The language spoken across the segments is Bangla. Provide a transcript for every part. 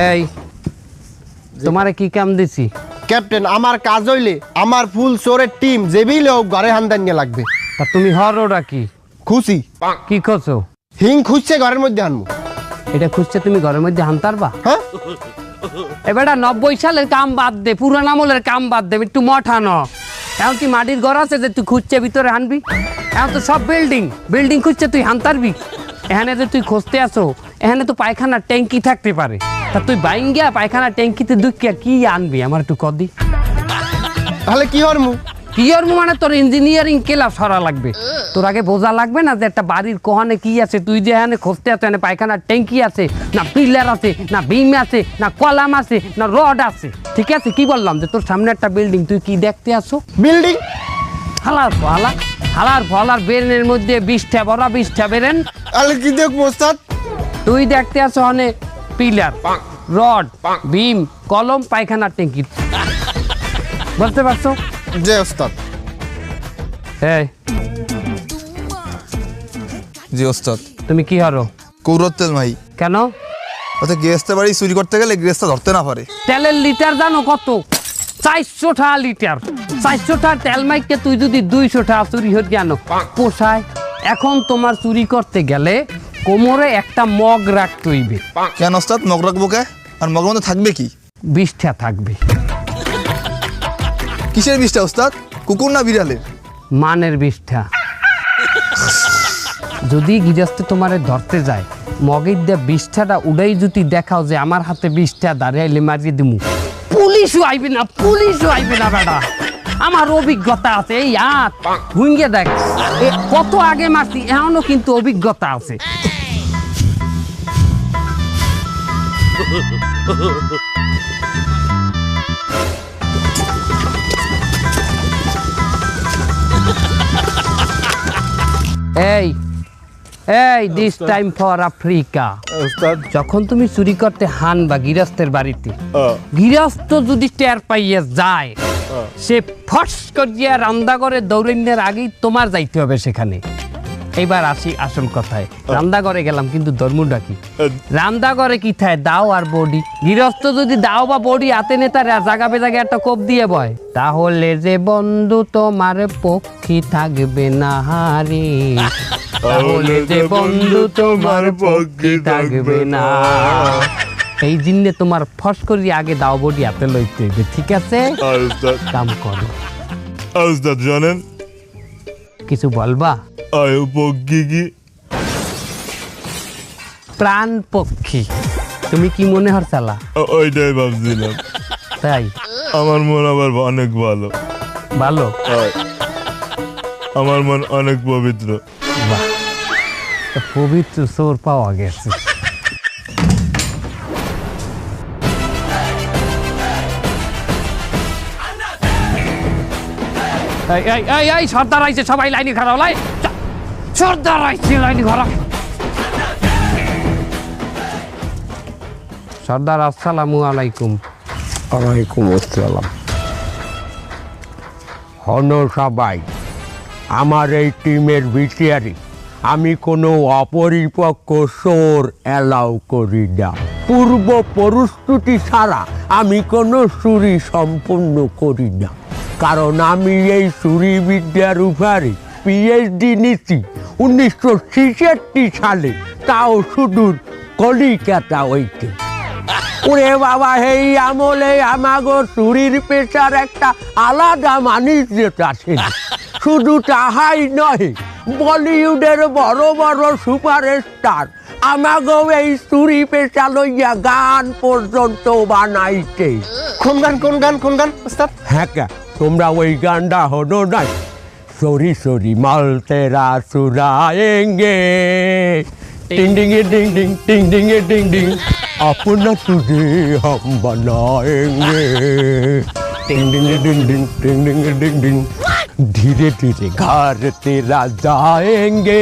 এই তোমারে কি কাম দিছি? ক্যাপ্টেন আমার কাজ হইলে আমার ফুল চোরের টিম যেবিলে হোক ঘরে হান্দান নিয়ে লাগবে। তা তুমি হরোটা কি? খুশি। কি খোঁজো? হিং খুঁজছে ঘরের মধ্যে আনব এটা খুঁজছে তুমি ঘরের মধ্যে হানতারবা? হ্যাঁ? এবারটা নব্বই সালের কাম বাদ দে পুরান আমলের কাম বাদ দে একটু মঠানো এখন কি মাটির ঘর আছে যে তুই খুঁজছে ভিতরে হানবি? এখন তো সব বিল্ডিং বিল্ডিং খুঁজছে তুই হানতারবি? এখানে যে তুই খুঁজতে আসো এখানে তো পায়খানা ট্যাঙ্কি থাকতে পারে। তা তুই বাইন গিয়া পায়খানা ট্যাঙ্কিতে দুঃখিয়া কি আনবি? আমার একটু কদি তাহলে কি হরমু? কিয়র মানে তোর ইঞ্জিনিয়ারিং ক্লাস সরা লাগবে? তোর আগে বোঝা লাগবে না যে একটা বাড়ির কোহানে কি আছে? তুই যে এখানে খুঁজতে আছো এখানে পায়খানার ট্যাঙ্কি আছে না পিলার আছে না বিম আছে না কলাম আছে না রড আছে। ঠিক আছে? কি বললাম যে তোর সামনে একটা বিল্ডিং তুই কি দেখতে আসো? বিল্ডিং হালার ফলা হালার ফলার বেরেনের মধ্যে বিশটা বড় বিশটা বেরেন। তাহলে কি দেখব তুই দেখতে আসো অনে পিলার। রড বিম কলম পায়খানার ট্যাঙ্কি বুঝতে পারছ? যে ওস্তাদ। হ্যাঁ জি ওস্তাদ। তুমি কি হারো? কৌরত্বেল মাই কেন? ওতে গৃহস্থ বাড়ি চুরি করতে গেলে গৃহস্থ ধরতে না পারে। তেলের লিটার জানো কত? চারশো টাকা লিটার। চারশো টাকা তেল মাইককে তুই যদি দুইশো টাকা চুরি হয়ে জানো পোষায়। এখন তোমার চুরি করতে গেলে কোমরে একটা মগ রাখতে হইবে কেন ওস্তাদ মগ রাখব কে? আর মগের মধ্যে থাকবে কি? বিষ্ঠা থাকবে। কিসের বিষটা ওস্তাদ? কুকুর না বিড়ালের? মানের বিষ্ঠা। যদি গৃহস্থ তোমারে ধরতে যায় মগের দিয়ে বিষ্ঠাটা উড়াই যদি দেখাও যে আমার হাতে বিষ্ঠা দাঁড়াইলে মারিয়ে দিমু। পুলিশও আইবে না পুলিশও আইবে না বেটা। আমার অভিজ্ঞতা আছে এই আট। হুঙ্গে দেখ। কত আগে মারছি এখনও কিন্তু অভিজ্ঞতা আছে। এই এই দিস টাইম ফর আফ্রিকা যখন তুমি চুরি করতে হান বা গৃহস্থের বাড়িতে গৃহস্থ যদি টের পাইয়ে যায় সে ফস করিয়া রান্দা করে দৌড়ানোর আগেই তোমার যাইতে হবে সেখানে। এইবার আসি আসল কথায়। রান্দা করে গেলাম কিন্তু ধর্মটা কি? রান্দা করে কি থায়? দাও আর বডি। গৃহস্থ যদি দাও বা বডি হাতে নেতা জাগা বেজাগে একটা কোপ দিয়ে বয়। তাহলে যে বন্ধু তোমার পক্ষী থাকবে না হারে। তাহলে যে বন্ধু তোমার পক্ষী থাকবে না। এই জিন্নে তোমার ফস করি আগে দাও বডি হাতে লইতে। হইবে ঠিক আছে? কাম করো। ওস্তাদ জানেন? কিছু বলবা? আয়ু পক্ষী কি? প্রাণ পক্ষী। তুমি কি মনে হর চালা? ওইটাই ভাবছিলাম। তাই? আমার মন আবার অনেক ভালো। ভালো? আমার মন অনেক পবিত্র। বাহ। পবিত্র সোর পাওয়া গেছে। এই এই এই সর্দার আইছে, সবাই লাইনে খারাপ লাই। সর্দার আইছে, লাইনে খারাপ সর্দার, আসসালামু আলাইকুম। ওয়ালাইকুম আসসালাম। হন সবাই, আমার এই টিমের ভিটিয়ারি আমি কোনো অপরিপক্ক সোর অ্যালাউ করি না। পূর্ব প্রস্তুতি ছাড়া আমি কোনো চুরি সম্পূর্ণ করি না। কারণ আমি এই চুরি বিদ্যার উপরে পিএইচডি নিচ্ছি উনিশশো ছেষট্টি সালে। তাও শুধু কলিকাতা হইতে। ওরে বাবা এই আমলে আমাগো চুরির পেশার একটা আলাদা মানিজ্যত আছে। শুধু তাহাই নয় বলিউডের বড় বড় সুপারস্টার আমাগো এই চুরি পেশা লইয়া গান পর্যন্ত বানাইতে। কোন গান কোন গান কোন গান হ্যাঁ তোমরা ওই গানটা হনো নাই সরি সরি মাল তেরা সুরায়েঙ্গে টিং ডিং এ ডিং ডিং টিং ডিং এ ডিং ডিং अपना तुझे हम बनाएंगे टिंग डिंग डिंग डिंग टिंग डिंग डिंग डिंग धीरे धीरे घर तेरा जाएंगे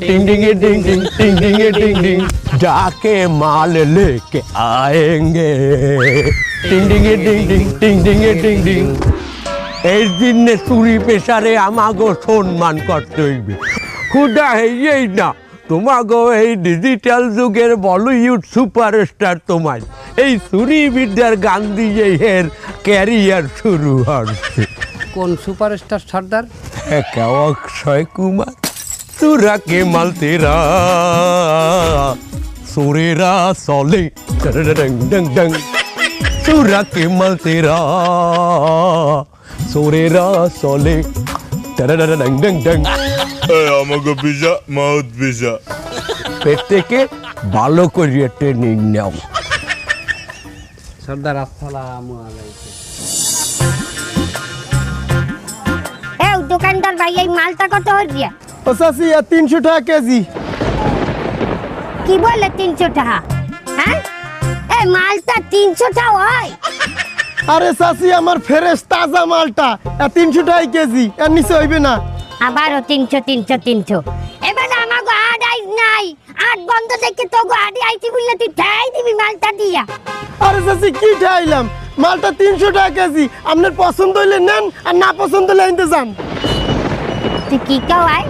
टिंग डिंग डिंग डिंग टिंग डिंग डिंग डिंग जाके माल लेके आएंगे ডিং ডিং ডিং ডিং ডিং চুরি না এই ডিজিটাল যুগের বলিউড তোমার এই ক্যারিয়ার শুরু হচ্ছে। কোন সুপারস্টার অক্ষয় কুমার তুরা কে মাল তেরা সুরেরা সলে ডং ডং ডং এই আমাকে পিসা মাউথ পিসা পেট থেকে ভালো করিয়ে ট্রেনিং নাও সর্দার আসসালামু আলাইকুম এ দোকানদার ভাই এই মালটা কত হরিয়া ও চাচি তিনশো টাকা কেজি কি বলে তিনশো টাকা এই মালটা তিনশো টাকা হয়। আরে চাচি আমার ফ্রেশ তাজা মালটা। তিনশো টাকা কেজি এর নিচে হইবে না। আবারও তিনশো তিনশো তিনশো। এবারে আমাকে আট আইস নাই। আট বন্ধ দেখে তো আট আইছি বললে তুই ঠাই দিবি মালটা দিয়া। আরে চাচি কি ঠাইলাম? মালটা তিনশো টাকা কেজি। আপনার পছন্দ হইলে নেন আর না পছন্দ হলে আনতে যান। তুই কি কাও এ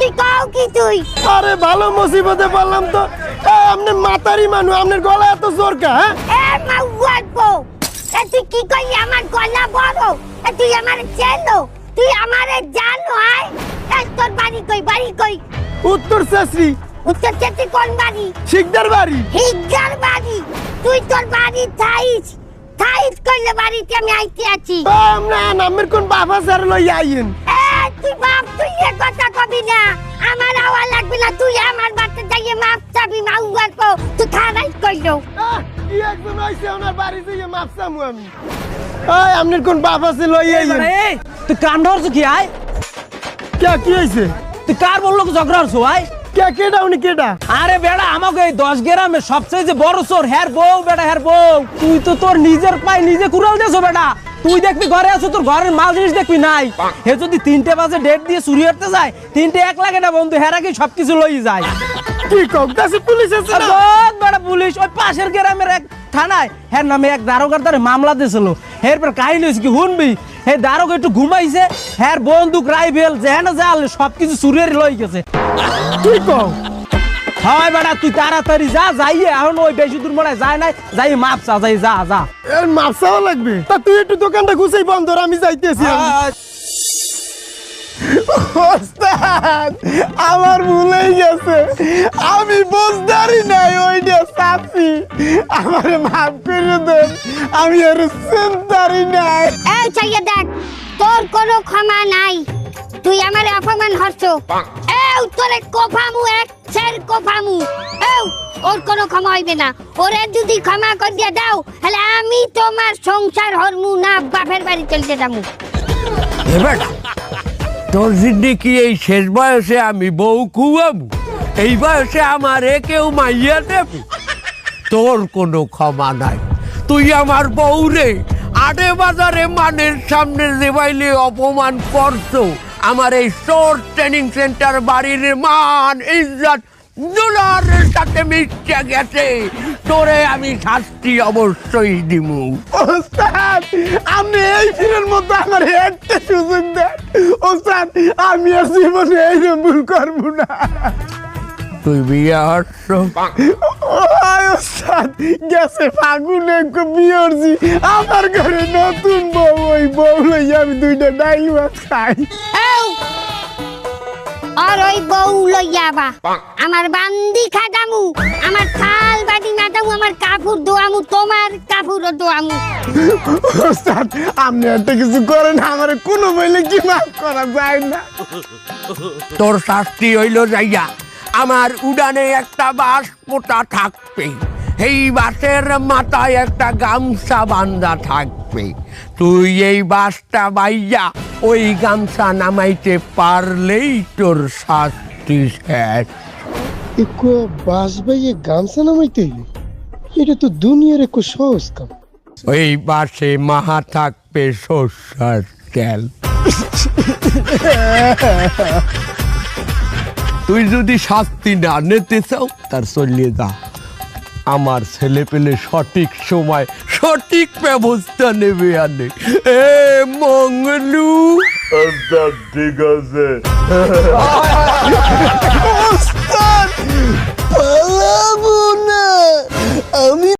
তুই কাও কি তুই? আরে ভালো মুসিবতে পারলাম তো। আপনি মাতারি মানুষ আপনার গলা এত জোর কা হ্যাঁ? এ বো এ তুই কি কই আমার গলা বড়। তুই আমার চেনো তুই আমারে জানো এ তোর বাড়ি কই? বাড়ি কই? উত্তর শাস্ত্রী উত্তর চেতে কোন বাড়ি? শিকদার বাড়ি। হিজ্জার বাড়ি। তুই তোর বাড়ি থাইস থাইস কইলে বাড়িতে আমি আইতে আছি। না নামের কোন বাবা স্যার লই আইয়েন? এ তুই বাপ তুই এ কথা কবি না। আমার আওয়া লাগবে না তুই আমার বাড়িতে যাইয়ে মাপ চাবি মাউয়াত বো তুই খারাই কইলো। আহ, কি আইছে ওনার বাড়ি থেকে মাপ চামু আমি। কোন বাপ আছে লই আইয়েন। এই তুই কাণ্ড হচ্ছে কি আয়? কে কি হইছে? তুই কার বলল ঝগড়া হচ্ছে আয়? কে কেডা উনি কেডা? আরে বেড়া আমাকে এই দশ গ্রামে সবচেয়ে যে বড় চোর হ্যার বউ বেটা হ্যার বউ। তুই তো তোর নিজের পায়ে নিজে কুড়াল দেছো বেটা তুই দেখবি ঘরে আছো তোর ঘরের মাল জিনিস দেখবি নাই। হে যদি তিনটে বাজে ডেট দিয়ে চুরি করতে যায় তিনটে এক লাগে না বন্ধু হেরা কি সবকিছু লই যায়? কি কাছে পুলিশ আছে বহুত বড় পুলিশ ওই পাশের গ্রামের এক থানায় হের নামে এক দারোগার দ্বারা মামলা দিয়েছিল এরপর কাহিনী হয়েছে কি শুনবি? হে দারোগা একটু ঘুমাইছে হ্যার বন্দুক রাইফেল যেন জাল সবকিছু চুরিয়ে লই গেছে। কি কম হয় বেটা তুই তাড়াতাড়ি যা যাইয়ে এখন ওই বেশি দূর মনে যায় নাই যাই মাপ চা যাই যা যা। এর মাপ লাগবে। তা তুই একটু দোকানটা গুছাই বন্ধ কর, আমি যাইতেছি ওস্তাদ আমার ভুলেই গেছে। আমি বুঝদারি নাই ওইটা চাচ্ছি আমারে মাফ করে দেন আমি আর চিন্তারি নাই। এই চাইয়ে দেখ তোর কোনো ক্ষমা নাই। তুই আমার অপমান হচ্ছ তোরে কোফামু, এক ছের কোফামু। এই ওর কোনো ক্ষমা হইবে না। ওরে যদি ক্ষমা করে দিয়ে দাও, তাহলে আমি তোমার সংসার হরমু না, বাপের বাড়ি চলতে যাব বেটা, তোর জিন্দিগি এই শেষ বয়সে আমি বউ কুয়াবো এই বয়সে আমার কেউ মাইয়া দেবে? তোর কোনো ক্ষমা নাই। তুই আমার বউ রে আটে বাজারে মানের সামনে দেবাইলে অপমান করছ। আমার এই স্টোর ট্রেনিং সেন্টার বাড়ির মান, ইজ্জত ডলারের সাথে মিশে গেছে। তোরে আমি শাস্তি অবশ্যই দিমু। ওস্তাদ, আপনি এই ফিরের মতো আমার একটা সুযোগ দেন। ওস্তাদ, আমি আর জীবনে এই ভুল করব না। তুই বিয়ে হচ্ছ গেছে ফাগুনে বিয়রছি আমার ঘরে নতুন বউ ওই বউ লইয়া আমি দুইটা ডাইল মাছ খাই। আর ওই বউ লইয়া বা আমার বান্দি খাটামু আমার থাল বাটি মাটামু আমার কাপড় দোয়ামু তোমার কাপড়ও দোয়ামু। ওস্তাদ আপনি একটা কিছু করেন আমার কোনো বইলে কি মাফ করা যায় না? তোর শাস্তি হইল যাইয়া। আমার উড়ানে একটা বাস পোতা থাকবে। এই বাসের মাথায় একটা গামছা বান্ধা থাকবে। তুই এই বাসটা বাইয়া ওই গামছা নামাইতে পারলেই তোর শাস্তি শেষ। একটু বাস ভাইয়ে গামছা নামাইতে এটা তো দুনিয়ার একটু সহজ কাম। ওই বাসে মাহা থাকবে সর্ষার তেল। তুই যদি শাস্তি না নিতে চাও তার চলিয়ে যা। আমার ছেলে পেলে সঠিক সময় সঠিক ব্যবস্থা নেবে আনে। এ মঙ্গলু। ঠিক আছে আমি